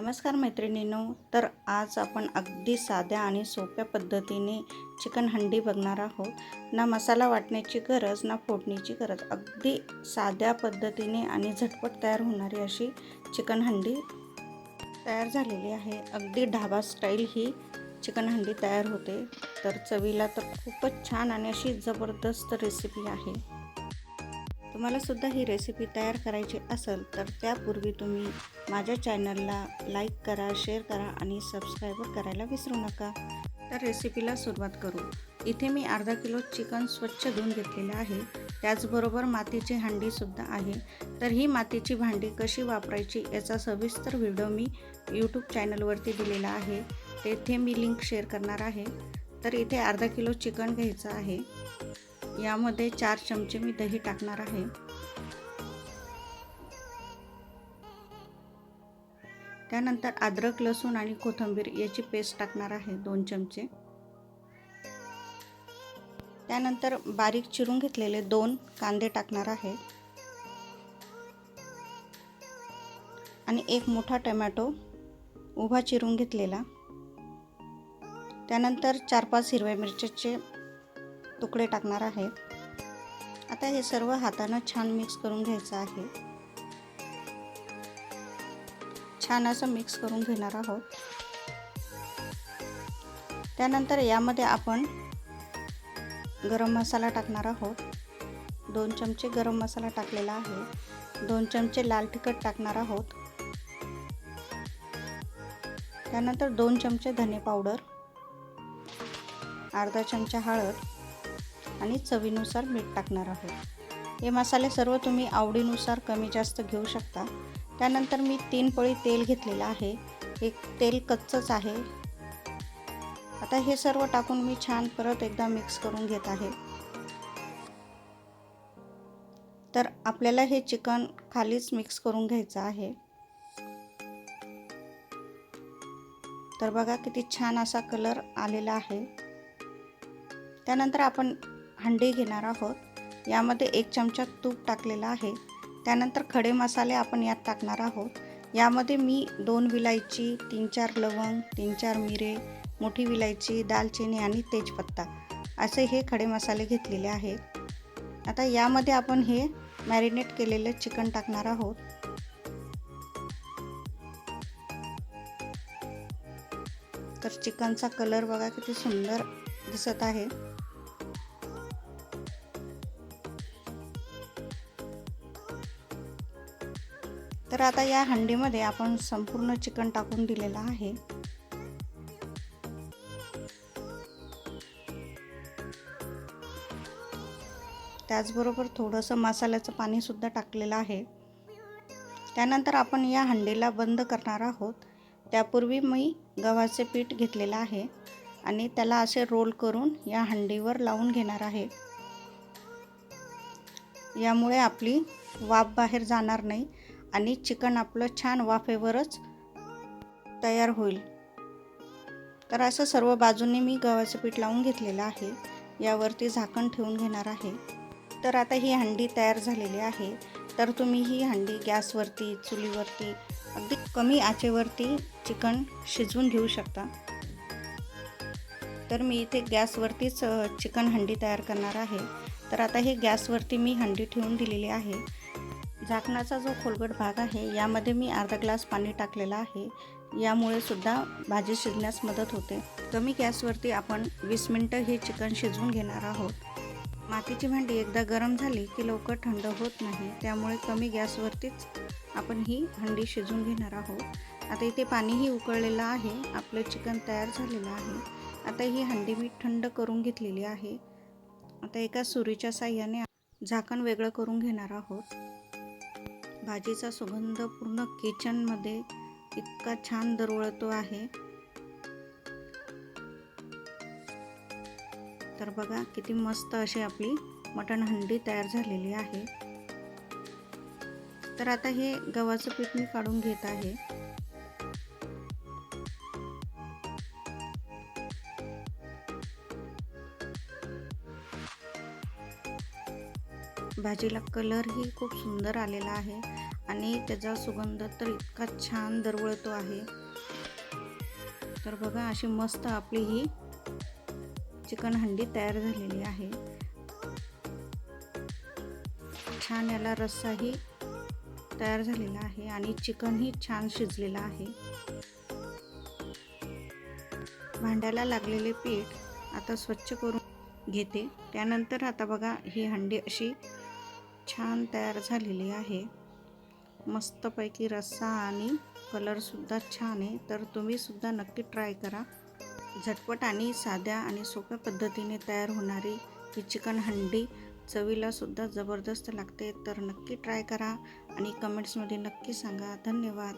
नमस्कार मैत्रिणींनो तर आज आपण अगदी साध्या आणि सोप्या पद्धतीने चिकन हंडी बघणार आहोत. ना मसाला वाटण्याची गरज ना फोडणीची गरज. अगदी साध्या पद्धतीने आणि झटपट तयार होणारी अशी चिकन हंडी तयार झालेली आहे. अगदी ढाबा स्टाईल ही चिकन हंडी तयार होते. तर चवीला तर खूपच छान आणि अशी जबरदस्त रेसिपी आहे. तुम्हाला सुद्धा ही रेसिपी तयार करायची असेल तर त्यापूर्वी तुम्ही माझ्या चॅनलला लाईक करा शेअर करा आणि सबस्क्राईबर करायला विसरू नका. तर रेसिपीला सुरुवात करू. इथे मी अर्धा किलो चिकन स्वच्छ धुवून घेतलेलं आहे. त्याचबरोबर मातीची हांडीसुद्धा आहे. तर ही मातीची भांडी कशी वापरायची याचा सविस्तर व्हिडिओ मी यूट्यूब चॅनलवरती दिलेला आहे. तेथे मी लिंक शेअर करणार आहे. तर इथे अर्धा किलो चिकन घ्यायचं आहे. यामध्ये चार चमचे मी दही टाकणार आहे. त्यानंतर अद्रक लसूण आणि कोथिंबीर याची पेस्ट टाकणार आहे दोन चमचे. त्यानंतर बारीक चिरून घेतलेले दोन कांदे टाकणार आहे. आणि एक मोठा टमॅटो उभा चिरून घेतलेला. त्यानंतर चार पाच हिरव्या मिरच्याचे तुकडे टाकणार आहे. आता हे सर्व हातानं छान मिक्स करून घ्यायचं आहे. छान असं मिक्स करून घेणार आहोत. त्यानंतर यामध्ये आपण गरम मसाला टाकणार आहोत. दोन चमचे गरम मसाला टाकलेला आहे. दोन चमचे लाल तिखट टाकणार आहोत. त्यानंतर दोन चमचे धने पावडर. अर्धा चमचा हळद. आणि चवीनुसार मीठ टाकणार आहोत. हे मसाले सर्व तुम्ही आवडीनुसार कमी जास्त घेऊ शकता. त्यानंतर मी तीन पळी तेल घेतलेलं आहे. एक तेल कच्चंच आहे. आता हे सर्व टाकून मी छान परत एकदा मिक्स करून घेत आहे. तर आपल्याला हे चिकन खालीच मिक्स करून घ्यायचं आहे. तर बघा किती छान असा कलर आलेला आहे. त्यानंतर आपण हंडी घेणार आहोत. यामध्ये एक चमचा तूप टाकलेला आहे. त्यानंतर खडे मसाले आपण यात टाकणार आहोत. यामध्ये मी दोन विलायची तीन चार लवंग तीन चार मिरे मोठी विलायची दालचिनी आणि तेजपत्ता असे हे खडे मसाले घेतलेले आहेत आता यामध्ये आपण हे मॅरिनेट केलेले चिकन टाकणार आहोत. तर चिकनचा कलर बघा किती सुंदर दिसत आहे. तर आता या हंडीमध्ये आपण संपूर्ण चिकन टाकून दिलेलं आहे. त्याचबरोबर थोडंसं मसाल्याचं पाणीसुद्धा टाकलेलं आहे. त्यानंतर आपण या हंडीला बंद करणार आहोत. त्यापूर्वी मी गव्हाचे पीठ घेतलेलं आहे आणि त्याला असे रोल करून या हंडीवर लावून घेणार आहे. यामुळे आपली वाफ बाहेर जाणार नाही. आणि चिकन आपलं छान वाफेवरच तयार होईल. तर असं सर्व बाजूंनी मी गव्हाचं पीठ लावून घेतलेलं आहे. यावरती झाकण ठेवून घेणार आहे. तर आता ही हंडी तयार झालेली आहे. तर तुम्ही ही हंडी गॅसवरती चुलीवरती अगदी कमी आचेवरती चिकन शिजवून घेऊ शकता. तर मी इथे गॅसवरतीच चिकन हंडी तयार करणार आहे. तर आता हे गॅसवरती मी हंडी ठेवून दिलेली आहे. झाकणाचा जो खोलगट भाग आहे यामध्ये मी अर्धा ग्लास पाणी टाकलेलं आहे. यामुळे सुद्धा भाजी शिजण्यास मदत होते. कमी गॅसवरती आपण वीस मिनटं हे चिकन शिजवून घेणार आहोत. मातीची भांडी एकदा गरम झाली की लवकर थंड होत नाही. त्यामुळे कमी गॅसवरतीच आपण ही हंडी शिजून घेणार आहोत. आता इथे पाणीही उकळलेलं आहे. आपलं चिकन तयार झालेलं आहे. आता ही हंडी मी थंड करून घेतलेली आहे. आता एका सुरीच्या साह्याने झाकण वेगळं करून घेणार आहोत. भाजीचा सुगंध पूर्ण किचनमध्ये इतका छान दरवळतो आहे. तर बघा किती मस्त अशी आपली मटण हंडी तयार झालेली आहे. तर आता हे गव्हाचं पीठ मी काढून घेत आहे. भाजीला कलरही खूप सुंदर आलेला आहे आणि त्याचा सुगंध तर इतका छान दरवळतो आहे. तर बघा अशी मस्त आपली ही चिकन हंडी तयार झालेली आहे. छान याला रस्साही तयार झालेला आहे आणि चिकनही छान शिजलेलं आहे. भांड्याला लागलेले पीठ आता स्वच्छ करून घेते. त्यानंतर आता बघा ही हंडी अशी छान तयार झालेली आहे. मस्तपैकी रस्सा आणि कलरसुद्धा छान आहे. तर तुम्हीसुद्धा नक्की ट्राय करा. झटपट आणि साध्या आणि सोप्या पद्धतीने तयार होणारी ही चिकन हंडी चवीलासुद्धा जबरदस्त लागते. तर नक्की ट्राय करा आणि कमेंट्समध्ये नक्की सांगा. धन्यवाद.